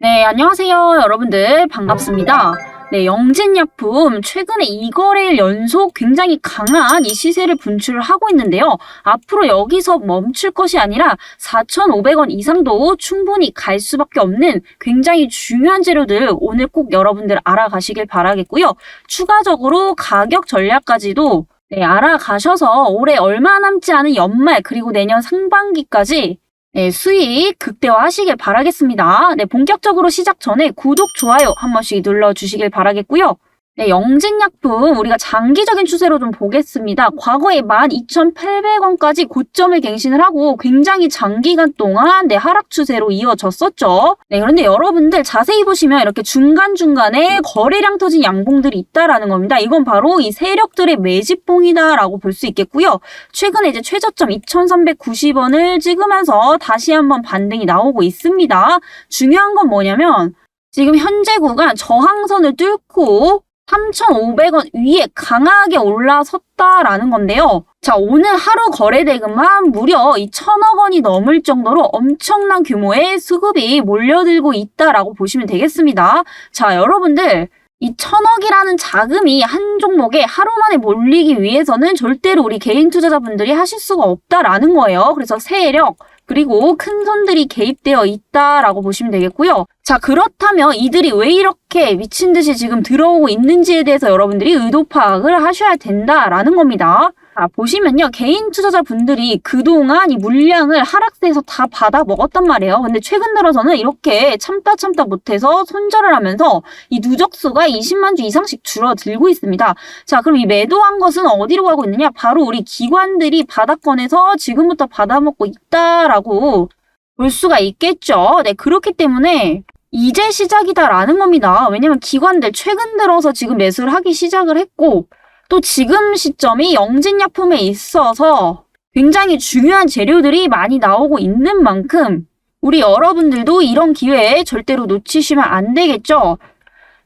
네, 안녕하세요. 여러분들. 반갑습니다. 네, 영진약품 최근에 2거래일 연속 굉장히 강한 이 시세를 분출을 하고 있는데요. 앞으로 여기서 멈출 것이 아니라 4,500원 이상도 충분히 갈 수밖에 없는 굉장히 중요한 재료들 오늘 꼭 여러분들 알아가시길 바라겠고요. 추가적으로 가격 전략까지도 네, 알아가셔서 올해 얼마 남지 않은 연말 그리고 내년 상반기까지 네, 수익 극대화하시길 바라겠습니다. 네, 본격적으로 시작 전에 구독, 좋아요 한 번씩 눌러주시길 바라겠고요. 네, 영진약품 우리가 장기적인 추세로 좀 보겠습니다. 과거에 12,800원까지 고점을 갱신을 하고 굉장히 장기간 동안 네, 하락 추세로 이어졌었죠. 네, 그런데 여러분들 자세히 보시면 이렇게 중간중간에 거래량 터진 양봉들이 있다라는 겁니다. 이건 바로 이 세력들의 매집봉이다라고 볼 수 있겠고요. 최근에 이제 최저점 2,390원을 찍으면서 다시 한번 반등이 나오고 있습니다. 중요한 건 뭐냐면 지금 현재 구간 저항선을 뚫고 3,500원 위에 강하게 올라섰다라는 건데요. 자, 오늘 하루 거래 대금만 무려 이 천억 원이 넘을 정도로 엄청난 규모의 수급이 몰려들고 있다라고 보시면 되겠습니다. 자, 여러분들 이 천억이라는 자금이 한 종목에 하루 만에 몰리기 위해서는 절대로 우리 개인 투자자분들이 하실 수가 없다라는 거예요. 그래서 세력, 그리고 큰 손들이 개입되어 있다라고 보시면 되겠고요. 자, 그렇다면 이들이 왜 이렇게 미친 듯이 지금 들어오고 있는지에 대해서 여러분들이 의도 파악을 하셔야 된다라는 겁니다. 자, 보시면요. 개인 투자자 분들이 그동안 이 물량을 하락세에서 다 받아 먹었단 말이에요. 근데 최근 들어서는 이렇게 참다 참다 못해서 손절을 하면서 이 누적수가 20만 주 이상씩 줄어들고 있습니다. 자, 그럼 이 매도한 것은 어디로 가고 있느냐? 바로 우리 기관들이 바닥권에서 지금부터 받아먹고 있다라고 볼 수가 있겠죠. 네, 그렇기 때문에 이제 시작이다라는 겁니다. 왜냐면 기관들 최근 들어서 지금 매수를 하기 시작을 했고 또 지금 시점이 영진약품에 있어서 굉장히 중요한 재료들이 많이 나오고 있는 만큼 우리 여러분들도 이런 기회에 절대로 놓치시면 안 되겠죠.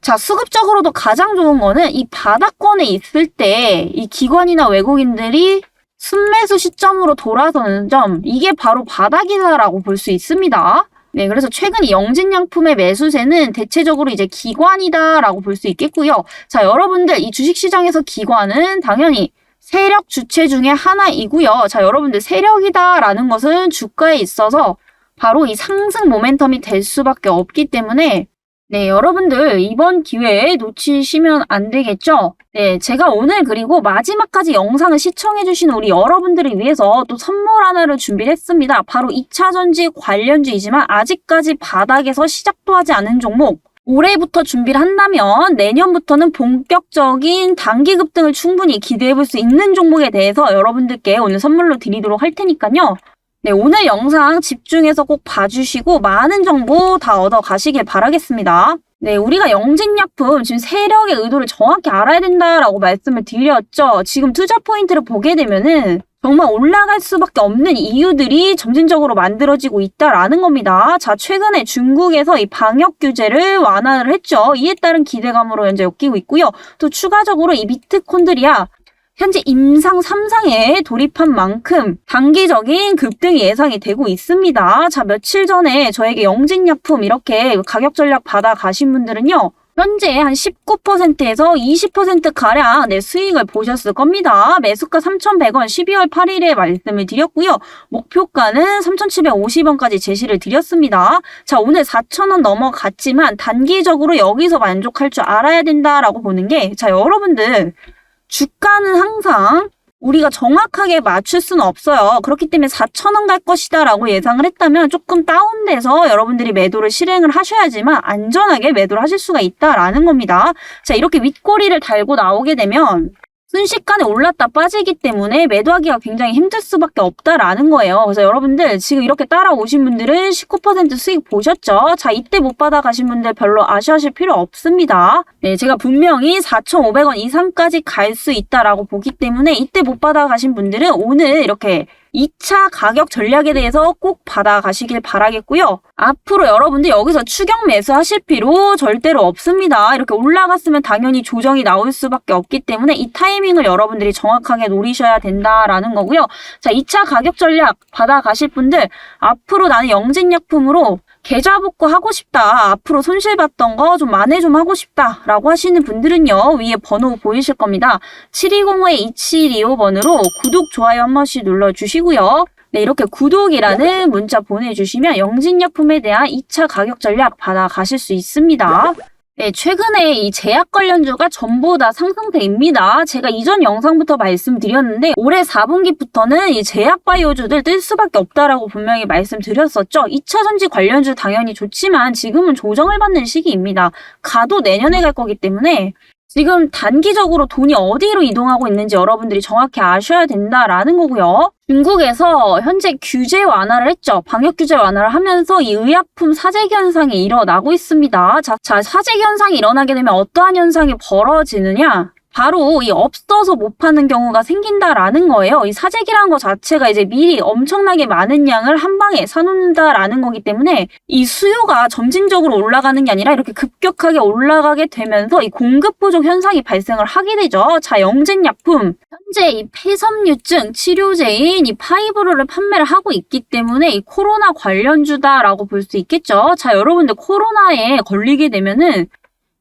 자, 수급적으로도 가장 좋은 거는 이 바닥권에 있을 때 이 기관이나 외국인들이 순매수 시점으로 돌아서는 점, 이게 바로 바닥이다라고 볼 수 있습니다. 네, 그래서 최근 영진양품의 매수세는 대체적으로 이제 기관이다라고 볼 수 있겠고요. 자, 여러분들 이 주식시장에서 기관은 당연히 세력 주체 중에 하나이고요. 자, 여러분들 세력이다라는 것은 주가에 있어서 바로 이 상승 모멘텀이 될 수밖에 없기 때문에 네, 여러분들 이번 기회에 놓치시면 안 되겠죠? 네, 제가 오늘 그리고 마지막까지 영상을 시청해주신 우리 여러분들을 위해서 또 선물 하나를 준비를 했습니다. 바로 2차전지 관련주이지만 아직까지 바닥에서 시작도 하지 않은 종목. 올해부터 준비를 한다면 내년부터는 본격적인 단기 급등을 충분히 기대해 볼 수 있는 종목에 대해서 여러분들께 오늘 선물로 드리도록 할 테니까요. 네, 오늘 영상 집중해서 꼭 봐주시고 많은 정보 다 얻어 가시길 바라겠습니다. 네, 우리가 영진약품 지금 세력의 의도를 정확히 알아야 된다라고 말씀을 드렸죠. 지금 투자 포인트를 보게 되면은 정말 올라갈 수밖에 없는 이유들이 점진적으로 만들어지고 있다라는 겁니다. 자, 최근에 중국에서 이 방역 규제를 완화를 했죠. 이에 따른 기대감으로 현재 엮이고 있고요. 또 추가적으로 이 미트콘들이야 현재 임상 3상에 돌입한 만큼 단기적인 급등이 예상이 되고 있습니다. 자, 며칠 전에 저에게 영진약품 이렇게 가격 전략 받아 가신 분들은요. 현재 한 19%에서 20%가량 내 수익을 보셨을 겁니다. 매수가 3,100원 12월 8일에 말씀을 드렸고요. 목표가는 3,750원까지 제시를 드렸습니다. 자, 오늘 4,000원 넘어갔지만 단기적으로 여기서 만족할 줄 알아야 된다라고 보는 게 자, 여러분들 주가는 항상 우리가 정확하게 맞출 수는 없어요. 그렇기 때문에 4천원 갈 것이다 라고 예상을 했다면 조금 다운돼서 여러분들이 매도를 실행을 하셔야지만 안전하게 매도를 하실 수가 있다라는 겁니다. 자, 이렇게 윗꼬리를 달고 나오게 되면 순식간에 올랐다 빠지기 때문에 매도하기가 굉장히 힘들 수밖에 없다라는 거예요. 그래서 여러분들 지금 이렇게 따라오신 분들은 19% 수익 보셨죠? 자, 이때 못 받아가신 분들 별로 아쉬워하실 필요 없습니다. 네, 제가 분명히 4,500원 이상까지 갈 수 있다라고 보기 때문에 이때 못 받아가신 분들은 오늘 이렇게 2차 가격 전략에 대해서 꼭 받아가시길 바라겠고요. 앞으로 여러분들 여기서 추격 매수하실 필요 절대로 없습니다. 이렇게 올라갔으면 당연히 조정이 나올 수밖에 없기 때문에 이 타이밍을 여러분들이 정확하게 노리셔야 된다라는 거고요. 자, 2차 가격 전략 받아가실 분들 앞으로 나는 영진약품으로 계좌 복구 하고 싶다. 앞으로 손실 봤던 거 좀 만회 좀 하고 싶다. 라고 하시는 분들은요. 위에 번호 보이실 겁니다. 7205-2725번으로 구독, 좋아요 한 번씩 눌러주시고요. 네, 이렇게 구독이라는 문자 보내주시면 영진약품에 대한 2차 가격 전략 받아가실 수 있습니다. 네, 최근에 이 제약 관련주가 전부 다 상승세입니다. 제가 이전 영상부터 말씀드렸는데 올해 4분기부터는 이 제약 바이오주들 뜰 수밖에 없다라고 분명히 말씀드렸었죠. 2차 전지 관련주 당연히 좋지만 지금은 조정을 받는 시기입니다. 가도 내년에 갈 거기 때문에 지금 단기적으로 돈이 어디로 이동하고 있는지 여러분들이 정확히 아셔야 된다라는 거고요. 중국에서 현재 규제 완화를 했죠. 방역 규제 완화를 하면서 이 의약품 사재기 현상이 일어나고 있습니다. 자, 자 사재기 현상이 일어나게 되면 어떠한 현상이 벌어지느냐? 바로 이 없어서 못 파는 경우가 생긴다라는 거예요. 이 사재기라는 것 자체가 이제 미리 엄청나게 많은 양을 한 방에 사놓는다라는 거기 때문에 이 수요가 점진적으로 올라가는 게 아니라 이렇게 급격하게 올라가게 되면서 이 공급 부족 현상이 발생을 하게 되죠. 자, 영진약품. 현재 이 폐섬유증 치료제인 이 파이브로를 판매를 하고 있기 때문에 이 코로나 관련주다라고 볼 수 있겠죠. 자, 여러분들 코로나에 걸리게 되면은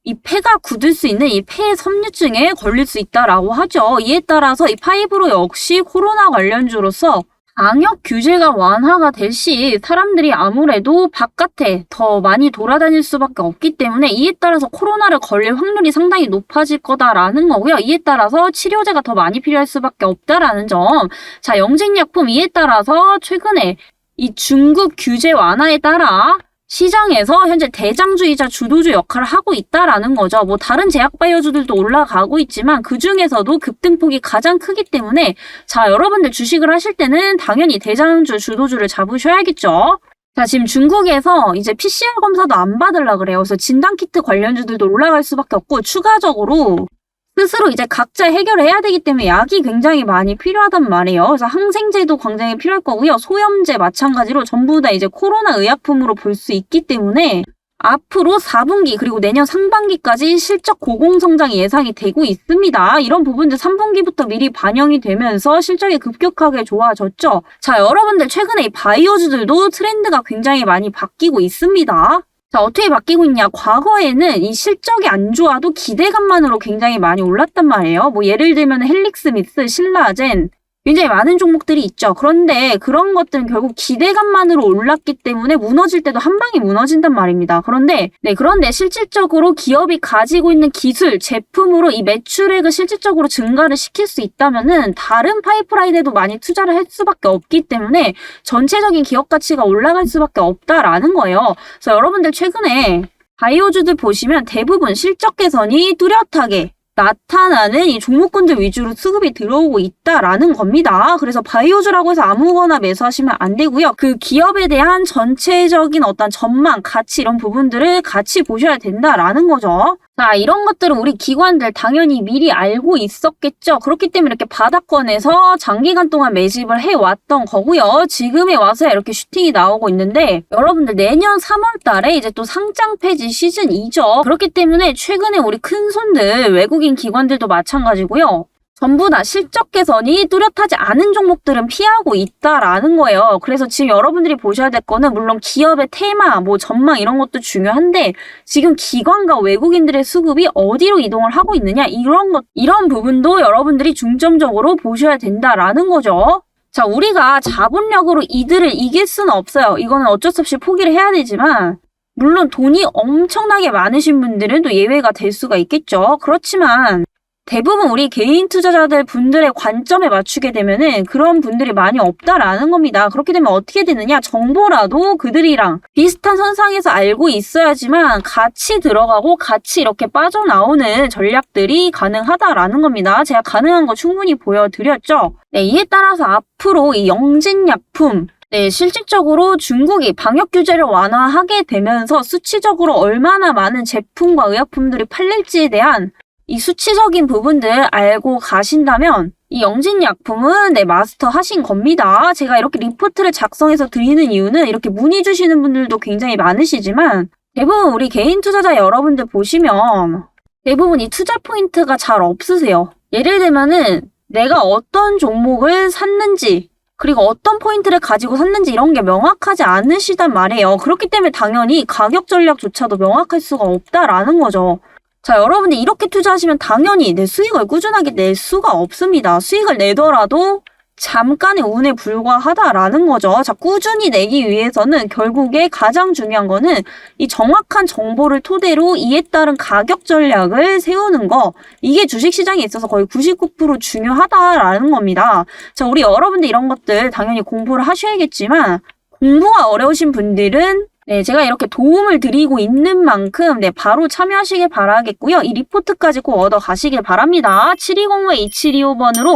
이 폐가 굳을 수 있는 이 폐 섬유증에 걸릴 수 있다라고 하죠. 이에 따라서 이 파이브로 역시 코로나 관련주로서 방역 규제가 완화가 될 시 사람들이 아무래도 바깥에 더 많이 돌아다닐 수밖에 없기 때문에 이에 따라서 코로나를 걸릴 확률이 상당히 높아질 거다라는 거고요. 이에 따라서 치료제가 더 많이 필요할 수밖에 없다라는 점. 자, 영진약품 이에 따라서 최근에 이 중국 규제 완화에 따라 시장에서 현재 대장주이자 주도주 역할을 하고 있다라는 거죠. 뭐 다른 제약 바이오주들도 올라가고 있지만 그 중에서도 급등폭이 가장 크기 때문에 자 여러분들 주식을 하실 때는 당연히 대장주 주도주를 잡으셔야겠죠. 자 지금 중국에서 이제 PCR 검사도 안 받으려 그래요. 그래서 진단키트 관련주들도 올라갈 수밖에 없고 추가적으로 스스로 이제 각자 해결을 해야 되기 때문에 약이 굉장히 많이 필요하단 말이에요. 그래서 항생제도 굉장히 필요할 거고요. 소염제 마찬가지로 전부 다 이제 코로나 의약품으로 볼 수 있기 때문에 앞으로 4분기 그리고 내년 상반기까지 실적 고공성장이 예상이 되고 있습니다. 이런 부분들 3분기부터 미리 반영이 되면서 실적이 급격하게 좋아졌죠. 자, 여러분들 최근에 이 바이오주들도 트렌드가 굉장히 많이 바뀌고 있습니다. 자, 어떻게 바뀌고 있냐? 과거에는 이 실적이 안 좋아도 기대감만으로 굉장히 많이 올랐단 말이에요. 뭐 예를 들면 헬릭스 미스, 신라젠 굉장히 많은 종목들이 있죠. 그런데 그런 것들은 결국 기대감만으로 올랐기 때문에 무너질 때도 한 방에 무너진단 말입니다. 그런데 네, 그런데 실질적으로 기업이 가지고 있는 기술, 제품으로 이 매출액을 실질적으로 증가를 시킬 수 있다면은 다른 파이프라인에도 많이 투자를 할 수밖에 없기 때문에 전체적인 기업 가치가 올라갈 수밖에 없다라는 거예요. 그래서 여러분들 최근에 바이오주들 보시면 대부분 실적 개선이 뚜렷하게 나타나는 이 종목군들 위주로 수급이 들어오고 있다라는 겁니다. 그래서 바이오주라고 해서 아무거나 매수하시면 안 되고요. 그 기업에 대한 전체적인 어떤 전망, 가치 이런 부분들을 같이 보셔야 된다라는 거죠. 자, 이런 것들은 우리 기관들 당연히 미리 알고 있었겠죠. 그렇기 때문에 이렇게 바닥권에서 장기간 동안 매집을 해왔던 거고요. 지금에 와서 이렇게 슈팅이 나오고 있는데 여러분들 내년 3월 달에 이제 또 상장 폐지 시즌이죠. 그렇기 때문에 최근에 우리 큰 손들 외국인 기관들도 마찬가지고요. 전부 다 실적 개선이 뚜렷하지 않은 종목들은 피하고 있다라는 거예요. 그래서 지금 여러분들이 보셔야 될 거는 물론 기업의 테마, 뭐 전망 이런 것도 중요한데 지금 기관과 외국인들의 수급이 어디로 이동을 하고 있느냐 이런 것 이런 부분도 여러분들이 중점적으로 보셔야 된다라는 거죠. 자, 우리가 자본력으로 이들을 이길 수는 없어요. 이거는 어쩔 수 없이 포기를 해야 되지만 물론 돈이 엄청나게 많으신 분들은 또 예외가 될 수가 있겠죠. 그렇지만 대부분 우리 개인 투자자들 분들의 관점에 맞추게 되면은 그런 분들이 많이 없다라는 겁니다. 그렇게 되면 어떻게 되느냐? 정보라도 그들이랑 비슷한 선상에서 알고 있어야지만 같이 들어가고 같이 이렇게 빠져나오는 전략들이 가능하다라는 겁니다. 제가 가능한 거 충분히 보여드렸죠? 네, 이에 따라서 앞으로 이 영진약품, 네, 실질적으로 중국이 방역 규제를 완화하게 되면서 수치적으로 얼마나 많은 제품과 의약품들이 팔릴지에 대한 이 수치적인 부분들 알고 가신다면 이 영진약품은 네, 마스터 하신 겁니다. 제가 이렇게 리포트를 작성해서 드리는 이유는 이렇게 문의 주시는 분들도 굉장히 많으시지만 대부분 우리 개인 투자자 여러분들 보시면 대부분 이 투자 포인트가 잘 없으세요. 예를 들면은 내가 어떤 종목을 샀는지 그리고 어떤 포인트를 가지고 샀는지 이런 게 명확하지 않으시단 말이에요. 그렇기 때문에 당연히 가격 전략조차도 명확할 수가 없다라는 거죠. 자, 여러분들 이렇게 투자하시면 당연히 내 수익을 꾸준하게 낼 수가 없습니다. 수익을 내더라도 잠깐의 운에 불과하다라는 거죠. 자, 꾸준히 내기 위해서는 결국에 가장 중요한 거는 이 정확한 정보를 토대로 이에 따른 가격 전략을 세우는 거. 이게 주식시장에 있어서 거의 99% 중요하다라는 겁니다. 자, 우리 여러분들 이런 것들 당연히 공부를 하셔야겠지만 공부가 어려우신 분들은 네, 제가 이렇게 도움을 드리고 있는 만큼 네, 바로 참여하시길 바라겠고요. 이 리포트까지 꼭 얻어 가시길 바랍니다. 7205-2725번으로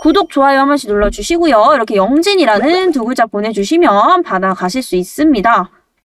구독, 좋아요 한 번씩 눌러주시고요. 이렇게 영진이라는 두 글자 보내주시면 받아가실 수 있습니다.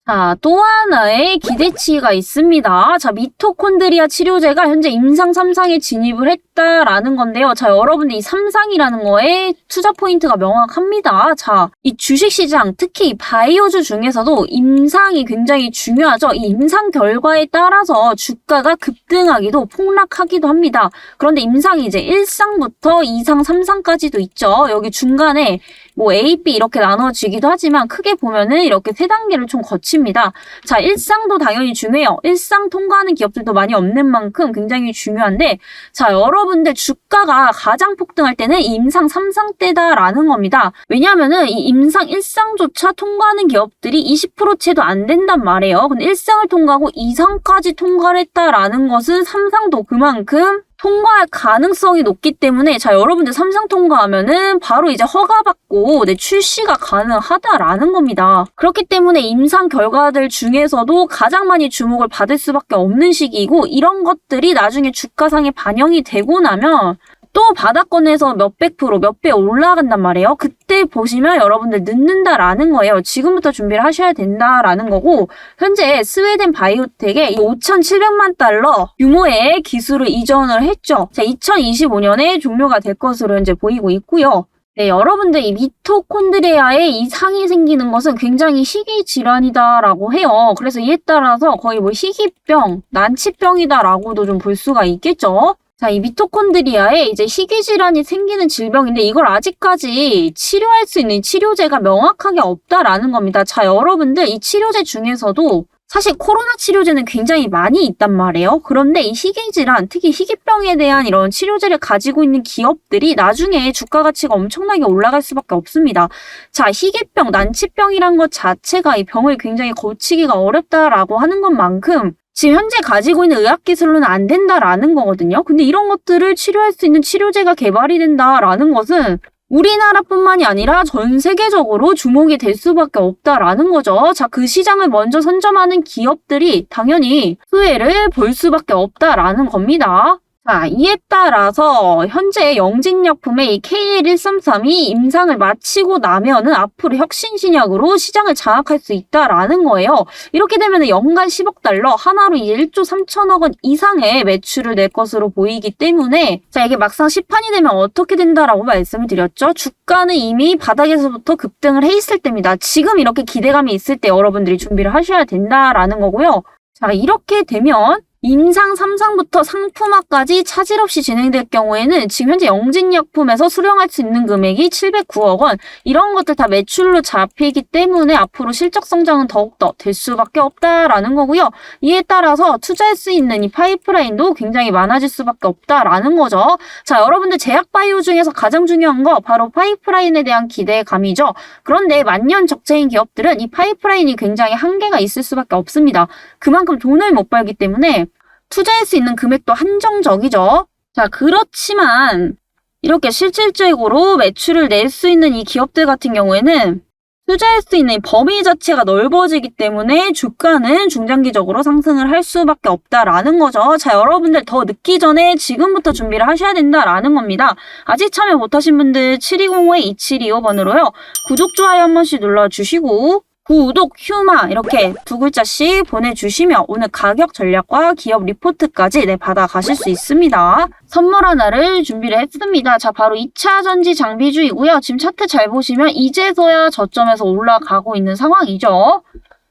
자, 또 하나의 기대치가 있습니다. 자, 미토콘드리아 치료제가 현재 임상 3상에 진입을 했다라는 건데요. 자, 여러분들 이 3상이라는 거에 투자 포인트가 명확합니다. 자, 이 주식시장, 특히 이 바이오주 중에서도 임상이 굉장히 중요하죠. 이 임상 결과에 따라서 주가가 급등하기도 폭락하기도 합니다. 그런데 임상이 이제 1상부터 2상, 3상까지도 있죠. 여기 중간에 뭐 A, B 이렇게 나눠지기도 하지만 크게 보면은 이렇게 세 단계를 총거 칩니다. 자, 일상도 당연히 중요해요. 일상 통과하는 기업들도 많이 없는 만큼 굉장히 중요한데 자, 여러분들 주가가 가장 폭등할 때는 이 임상 3상 때다라는 겁니다. 왜냐하면은 이 임상 1상조차 통과하는 기업들이 20%채도 안 된단 말이에요. 근데 1상을 통과하고 2상까지 통과를 했다라는 것은 3상도 그만큼 통과할 가능성이 높기 때문에 자 여러분들 삼상 통과하면은 바로 이제 허가받고 네, 출시가 가능하다라는 겁니다. 그렇기 때문에 임상 결과들 중에서도 가장 많이 주목을 받을 수밖에 없는 시기이고 이런 것들이 나중에 주가상에 반영이 되고 나면 또 바닥권에서 몇백 프로, 몇 배 올라간단 말이에요. 그때 보시면 여러분들 늦는다라는 거예요. 지금부터 준비를 하셔야 된다라는 거고, 현재 스웨덴 바이오텍에 5,700만 달러 규모의 기술을 이전을 했죠. 자, 2025년에 종료가 될 것으로 현재 보이고 있고요. 네, 여러분들 이 미토콘드리아에 이 상이 생기는 것은 굉장히 희귀 질환이다라고 해요. 그래서 이에 따라서 거의 뭐 희귀병, 난치병이다라고도 좀 볼 수가 있겠죠. 자, 이 미토콘드리아에 이제 희귀 질환이 생기는 질병인데 이걸 아직까지 치료할 수 있는 치료제가 명확하게 없다라는 겁니다. 자, 여러분들 이 치료제 중에서도 사실 코로나 치료제는 굉장히 많이 있단 말이에요. 그런데 이 희귀 질환, 특히 희귀병에 대한 이런 치료제를 가지고 있는 기업들이 나중에 주가 가치가 엄청나게 올라갈 수밖에 없습니다. 자, 희귀병, 난치병이란 것 자체가 이 병을 굉장히 고치기가 어렵다라고 하는 것만큼 지금 현재 가지고 있는 의학기술로는 안 된다라는 거거든요. 근데 이런 것들을 치료할 수 있는 치료제가 개발이 된다라는 것은 우리나라뿐만이 아니라 전 세계적으로 주목이 될 수밖에 없다라는 거죠. 자, 그 시장을 먼저 선점하는 기업들이 당연히 수혜를 볼 수밖에 없다라는 겁니다. 자, 이에 따라서 현재 영진약품의 이 KL133이 임상을 마치고 나면은 앞으로 혁신신약으로 시장을 장악할 수 있다라는 거예요. 이렇게 되면 연간 10억 달러, 하나로 1조 3천억 원 이상의 매출을 낼 것으로 보이기 때문에 자, 이게 막상 시판이 되면 어떻게 된다라고 말씀을 드렸죠. 주가는 이미 바닥에서부터 급등을 해 있을 때입니다. 지금 이렇게 기대감이 있을 때 여러분들이 준비를 하셔야 된다라는 거고요. 자, 이렇게 되면 임상 3상부터 상품화까지 차질 없이 진행될 경우에는 지금 현재 영진약품에서 수령할 수 있는 금액이 709억 원 이런 것들 다 매출로 잡히기 때문에 앞으로 실적 성장은 더욱더 될 수밖에 없다라는 거고요. 이에 따라서 투자할 수 있는 이 파이프라인도 굉장히 많아질 수밖에 없다라는 거죠. 자, 여러분들 제약바이오 중에서 가장 중요한 거 바로 파이프라인에 대한 기대감이죠. 그런데 만년 적자인 기업들은 이 파이프라인이 굉장히 한계가 있을 수밖에 없습니다. 그만큼 돈을 못 벌기 때문에 투자할 수 있는 금액도 한정적이죠. 자, 그렇지만 이렇게 실질적으로 매출을 낼 수 있는 이 기업들 같은 경우에는 투자할 수 있는 범위 자체가 넓어지기 때문에 주가는 중장기적으로 상승을 할 수밖에 없다라는 거죠. 자, 여러분들 더 늦기 전에 지금부터 준비를 하셔야 된다라는 겁니다. 아직 참여 못하신 분들 7205-2725번으로요. 구독, 좋아요 한 번씩 눌러주시고 구독, 휴마 이렇게 두 글자씩 보내주시면 오늘 가격 전략과 기업 리포트까지 네, 받아가실 수 있습니다. 선물 하나를 준비를 했습니다. 자, 바로 2차 전지 장비주이고요. 지금 차트 잘 보시면 이제서야 저점에서 올라가고 있는 상황이죠.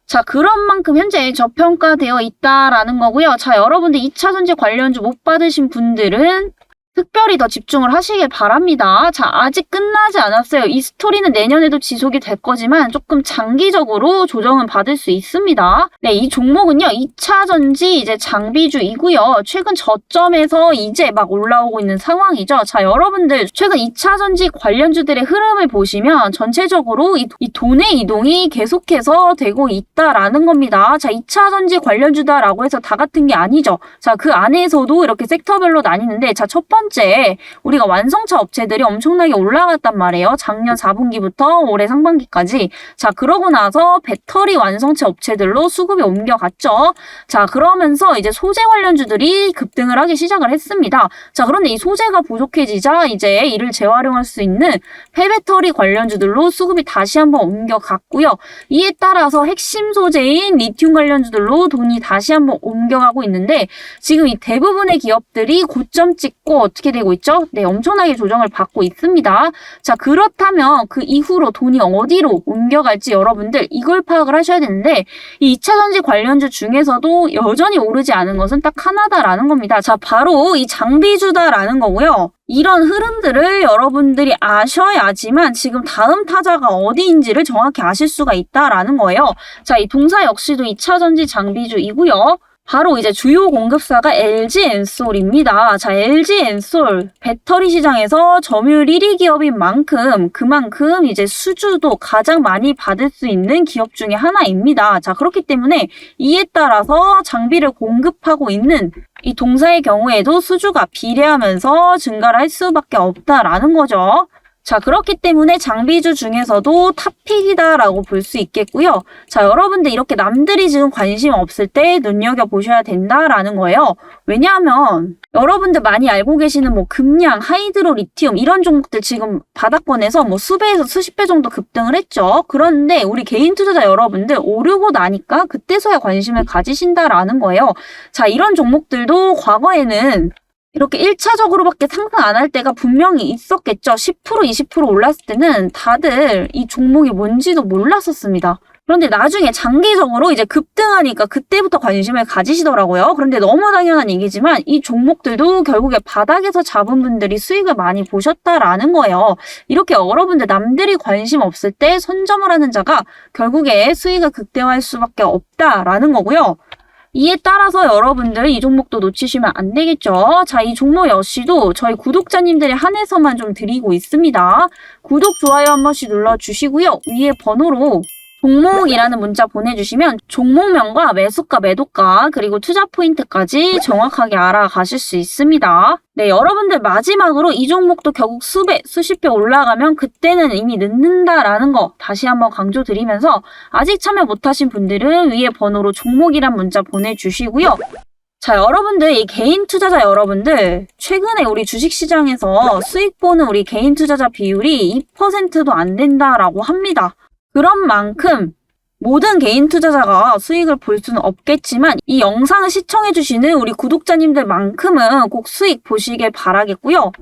자, 그런 만큼 현재 저평가되어 있다라는 거고요. 자, 여러분들 2차 전지 관련주 못 받으신 분들은 특별히 더 집중을 하시길 바랍니다. 자, 아직 끝나지 않았어요. 이 스토리는 내년에도 지속이 될 거지만 조금 장기적으로 조정은 받을 수 있습니다. 네, 이 종목은요, 2차 전지 이제 장비주이고요. 최근 저점에서 이제 막 올라오고 있는 상황이죠. 자, 여러분들 최근 2차 전지 관련주들의 흐름을 보시면 전체적으로 이, 이 돈의 이동이 계속해서 되고 있다라는 겁니다. 자, 2차 전지 관련주다라고 해서 다 같은 게 아니죠. 자, 그 안에서도 이렇게 섹터별로 나뉘는데 자, 첫 번째 우리가 완성차 업체들이 엄청나게 올라갔단 말이에요. 작년 4분기부터 올해 상반기까지. 자, 그러고 나서 배터리 완성차 업체들로 수급이 옮겨갔죠. 자, 그러면서 이제 소재 관련주들이 급등을 하기 시작을 했습니다. 자, 그런데 이 소재가 부족해지자 이제 이를 재활용할 수 있는 폐배터리 관련주들로 수급이 다시 한번 옮겨갔고요. 이에 따라서 핵심 소재인 리튬 관련주들로 돈이 다시 한번 옮겨가고 있는데 지금 이 대부분의 기업들이 고점 찍고 어떻게 되고 있죠? 네, 엄청나게 조정을 받고 있습니다. 자, 그렇다면 그 이후로 돈이 어디로 옮겨갈지 여러분들 이걸 파악을 하셔야 되는데 이 2차 전지 관련주 중에서도 여전히 오르지 않은 것은 딱 하나다라는 겁니다. 자, 바로 이 장비주다라는 거고요. 이런 흐름들을 여러분들이 아셔야지만 지금 다음 타자가 어디인지를 정확히 아실 수가 있다라는 거예요. 자, 이 동사 역시도 2차 전지 장비주이고요. 바로 이제 주요 공급사가 LG 엔솔입니다. 자, LG 엔솔 배터리 시장에서 점유율 1위 기업인 만큼 그만큼 이제 수주도 가장 많이 받을 수 있는 기업 중에 하나입니다. 자, 그렇기 때문에 이에 따라서 장비를 공급하고 있는 이 동사의 경우에도 수주가 비례하면서 증가를 할 수밖에 없다라는 거죠. 자, 그렇기 때문에 장비주 중에서도 탑픽이다라고 볼 수 있겠고요. 자, 여러분들 이렇게 남들이 지금 관심 없을 때 눈여겨보셔야 된다라는 거예요. 왜냐하면 여러분들 많이 알고 계시는 뭐 금량, 하이드로 리튬 이런 종목들 지금 바닥권에서 뭐 수배에서 수십 배 정도 급등을 했죠. 그런데 우리 개인 투자자 여러분들 오르고 나니까 그때서야 관심을 가지신다라는 거예요. 자, 이런 종목들도 과거에는 이렇게 1차적으로밖에 상승 안 할 때가 분명히 있었겠죠. 10% 20% 올랐을 때는 다들 이 종목이 뭔지도 몰랐었습니다. 그런데 나중에 장기적으로 이제 급등하니까 그때부터 관심을 가지시더라고요. 그런데 너무 당연한 얘기지만 이 종목들도 결국에 바닥에서 잡은 분들이 수익을 많이 보셨다라는 거예요. 이렇게 여러분들 남들이 관심 없을 때 선점을 하는 자가 결국에 수익을 극대화할 수밖에 없다라는 거고요. 이에 따라서 여러분들 이 종목도 놓치시면 안 되겠죠. 자, 이 종목 역시도 저희 구독자님들이 한해서만 좀 드리고 있습니다. 구독, 좋아요 한 번씩 눌러주시고요. 위에 번호로 종목이라는 문자 보내주시면 종목명과 매수가, 매도가, 그리고 투자 포인트까지 정확하게 알아가실 수 있습니다. 네, 여러분들 마지막으로 이 종목도 결국 수배, 수십 배 올라가면 그때는 이미 늦는다라는 거 다시 한번 강조드리면서 아직 참여 못하신 분들은 위에 번호로 종목이란 문자 보내주시고요. 자, 여러분들, 이 개인 투자자 여러분들, 최근에 우리 주식시장에서 수익 보는 우리 개인 투자자 비율이 2%도 안 된다라고 합니다. 그런 만큼 모든 개인 투자자가 수익을 볼 수는 없겠지만 이 영상을 시청해주시는 우리 구독자님들만큼은 꼭 수익 보시길 바라겠고요.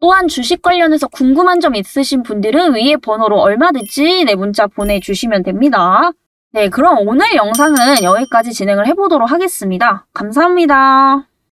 또한 주식 관련해서 궁금한 점 있으신 분들은 위에 번호로 얼마든지 내 문자 보내주시면 됩니다. 네, 그럼 오늘 영상은 여기까지 진행을 해보도록 하겠습니다. 감사합니다.